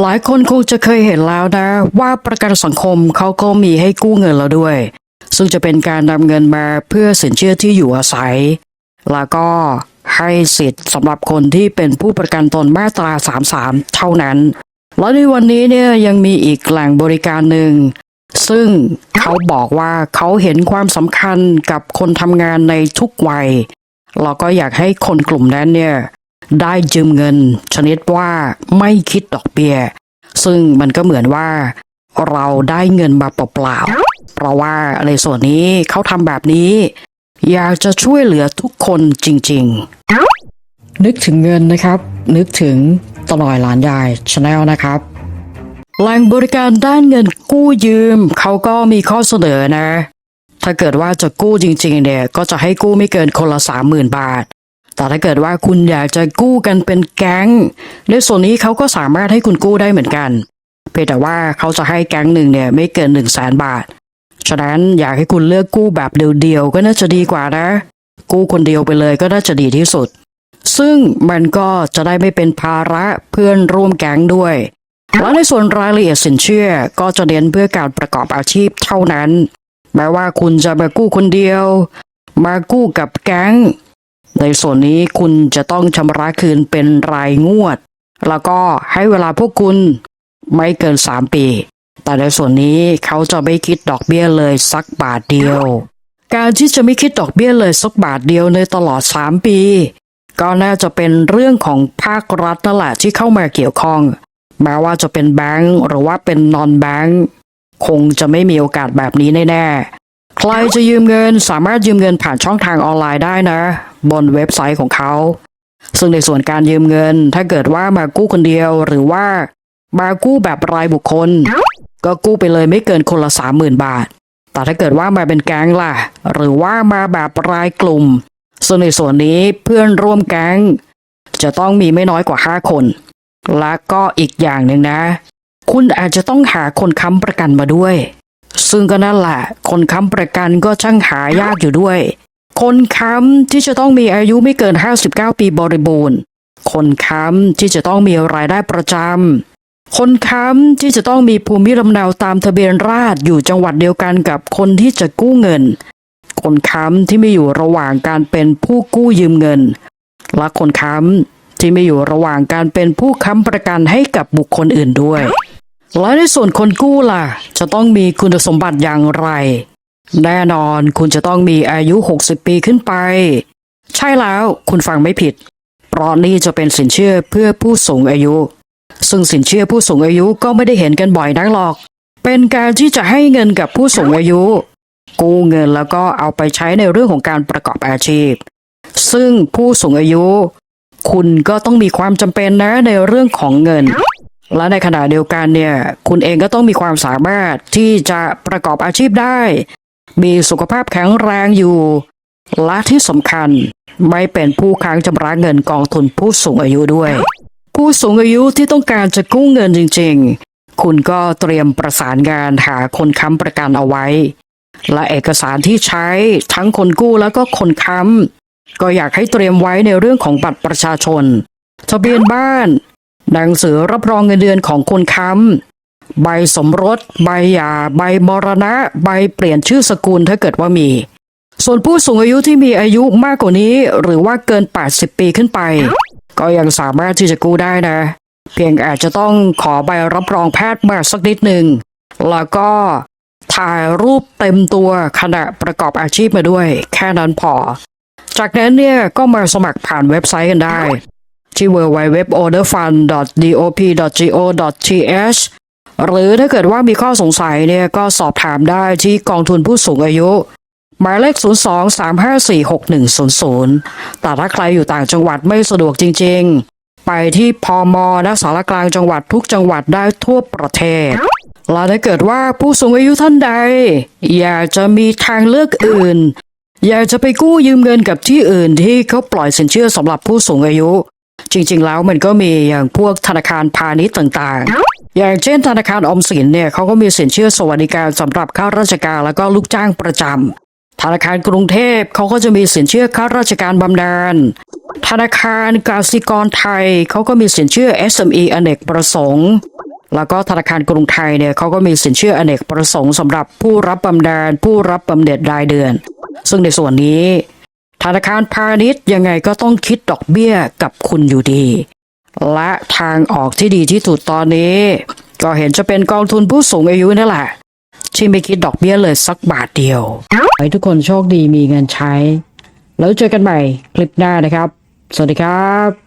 หลายคนคงจะเคยเห็นแล้วนะ ว่าประกันสังคมเขาก็มีให้กู้เงินแล้วด้วย ซึ่งจะเป็นการนำเงินมาเพื่อสินเชื่อที่อยู่อาศัย แล้วก็ให้สิทธิ์สำหรับคนที่เป็นผู้ประกันตนมาตรา 33 เท่านั้น แล้วในวันนี้เนี่ยยังมีอีกแหล่งบริการหนึ่ง ซึ่งเขาบอกว่าเขาเห็นความสำคัญกับคนทำงานในทุกวัยแล้วก็อยากให้คนกลุ่มนั้นเนี่ย ได้ยืมเงิน ชนิดว่าไม่คิดดอกเบี้ย ซึ่งมันก็เหมือนว่า เราได้เงินมาเปล่าๆ เพราะว่าในส่วนนี้เขาทำแบบนี้ อยากจะช่วยเหลือทุกคนจริงๆ นึกถึงเงินนะครับ นึกถึงตลอยหลานยายชาแนลนะครับแหล่งบริการด้านเงินกู้ยืมเขาก็มีข้อเสนอนะ ถ้าเกิดว่าจะกู้จริงๆเนี่ยก็จะให้กู้ไม่เกินคนละสามหมื่นบาท แต่ถ้าเกิดว่าคุณอยากจะกู้กันเป็นแก๊ง ในส่วนนี้เขาก็สามารถให้คุณกู้ได้เหมือนกัน เพียงแต่ว่าเขาจะให้แก๊งหนึ่งเนี่ยไม่เกินหนึ่งแสนบาท ฉะนั้นอยากให้คุณเลือกกู้แบบเดียวๆก็น่าจะดีกว่านะ กู้คนเดียวไปเลยก็น่าจะดีที่สุด ซึ่งมันก็จะได้ไม่เป็นภาระเพื่อนร่วมแก๊งด้วย และในส่วนรายละเอียดสินเชื่อก็จะเน้นเพื่อการประกอบอาชีพเท่านั้น แม้ว่าคุณจะมากู้คนเดียว มากู้กับแก๊ง ในส่วนนี้คุณจะต้องชำระคืนเป็นรายงวด แล้วก็ให้เวลาพวกคุณไม่เกิน 3 ปี แต่ในส่วนนี้เขาจะไม่คิดดอกเบี้ยเลยสักบาทเดียว การที่จะไม่คิดดอกเบี้ยเลยสักบาทเดียวในตลอด 3 ปี ก็น่าจะเป็นเรื่องของภาครัฐนั่นแหละที่เข้ามาเกี่ยวข้อง แม้ว่าจะเป็นแบงก์หรือว่าเป็นนอนแบงก์คงจะไม่มีโอกาสแบบนี้แน่ๆใครจะยืมเงินสามารถยืมเงินผ่านช่องทางออนไลน์ได้นะ บนเว็บไซต์ของเขา ซึ่งในส่วนการยืมเงิน ถ้าเกิดว่ามากู้คนเดียวหรือว่ามากู้แบบรายบุคคล ก็กู้ไปเลยไม่เกินคนละสามหมื่นบาท แต่ถ้าเกิดว่ามาเป็นแก๊งล่ะ หรือว่ามาแบบรายกลุ่ม ซึ่งในส่วนนี้เพื่อนร่วมแก๊ง จะต้องมีไม่น้อยกว่าห้าคน และก็อีกอย่างหนึ่งนะ คุณอาจจะต้องหาคนค้ำประกันมาด้วย ซึ่งก็นั่นแหละ คนค้ำประกันก็ช่างหายากอยู่ด้วย คนค้ำที่จะต้องมีอายุไม่เกิน 59 ปีบริบูรณ์ คนค้ำที่จะต้องมีรายได้ประจำ คนค้ำที่จะต้องมีภูมิลำเนาตามทะเบียนราษฎร์อยู่จังหวัดเดียวกันกับคนที่จะกู้เงิน คนค้ำที่ไม่อยู่ระหว่างการเป็นผู้กู้ยืมเงิน และคนค้ำที่ไม่อยู่ระหว่างการเป็นผู้ค้ำประกันให้กับบุคคลอื่นด้วย และในส่วนคนกู้ล่ะ จะต้องมีคุณสมบัติอย่างไร แน่นอนคุณจะต้องมีอายุ 60 ปีขึ้นไป ใช่แล้วคุณฟังไม่ผิด เพราะนี่จะเป็นสินเชื่อเพื่อผู้สูงอายุ ซึ่งสินเชื่อผู้สูงอายุก็ไม่ได้เห็นกันบ่อยนักหรอก เป็นการที่จะให้เงินกับผู้สูงอายุ กู้เงินแล้วก็เอาไปใช้ในเรื่องของการประกอบอาชีพ ซึ่งผู้สูงอายุ คุณก็ต้องมีความจำเป็นนะในเรื่องของเงินและในขณะเดียวกันเนี่ย คุณเองก็ต้องมีความสามารถที่จะประกอบอาชีพได้ มีสุขภาพแข็งแรงอยู่ และที่สำคัญไม่เป็นผู้ค้างชำระเงินกองทุนผู้สูงอายุด้วย ผู้สูงอายุที่ต้องการจะกู้เงินจริง ๆ คุณก็เตรียมประสานงานหาคนค้ำประกันเอาไว้ และเอกสารที่ใช้ทั้งคนกู้แล้วก็คนค้ำก็อยากให้เตรียมไว้ในเรื่องของบัตรประชาชน ทะเบียนบ้าน หนังสือรับรองเงินเดือนของคนค้ำ ใบสมรส ใบหย่า ใบมรณะ ใบเปลี่ยนชื่อสกุลถ้าเกิดว่ามี ส่วนผู้สูงอายุที่มีอายุมากกว่านี้ หรือว่าเกิน 80 ปีขึ้นไป ก็ยังสามารถที่จะกู้ได้นะ เพียงอาจจะต้องขอใบรับรองแพทย์มาสักนิดหนึ่งแล้วก็ถ่ายรูปเต็มตัวขณะประกอบอาชีพมาด้วย แค่นั้นพอ จากนั้นเนี่ยก็มาสมัครผ่านเว็บไซต์กันได้ที่ www.orderfund.dop.go.th หรือถ้าเกิดว่ามีข้อสงสัยเนี่ยก็สอบถามได้ที่กองทุนผู้สูงอายุ หมายเลข 023546100 แต่ถ้าใครอยู่ต่างจังหวัดไม่สะดวกจริง ๆ ไปที่พอมและสารกลางจังหวัดทุกจังหวัดได้ทั่วประเทศและถ้าเกิดว่าผู้สูงอายุท่านใด อยากจะมีทางเลือกอื่น อยากจะไปกู้ยืมเงินกับที่อื่นที่เขาปล่อยสินเชื่อสำหรับผู้สูงอายุ จริง ๆ แล้วมันก็มีอย่างพวกธนาคารพาณิชย์ต่างๆ อย่างเช่นธนาคารออมสินเนี่ยเขาก็มีสินเชื่อสวัสดิการสำหรับข้าราชการแล้วก็ลูกจ้างประจำธนาคารกรุงเทพเขาก็จะมีสินเชื่อข้าราชการบำนาญธนาคารกสิกรไทยเขาก็มีสินเชื่อ SME อเนกประสงค์ แล้วก็ธนาคารกรุงไทยเนี่ยเขาก็มีสินเชื่ออเนกประสงค์สำหรับผู้รับบำนาญผู้รับบำเหน็จรายเดือน ซึ่งในส่วนนี้ ธนาคารพาณิชย์ยังไงก็ต้องคิดดอกเบี้ยกับคุณอยู่ดี และทางออกที่ดีที่สุดตอนนี้ ก็เห็นจะเป็นกองทุนผู้สูงอายุนั่นแหละ ที่ไม่คิดดอกเบี้ยเลยสักบาทเดียวให้ทุกคนโชคดีมีเงินใช้ แล้วเจอกันใหม่คลิปหน้านะครับ สวัสดีครับ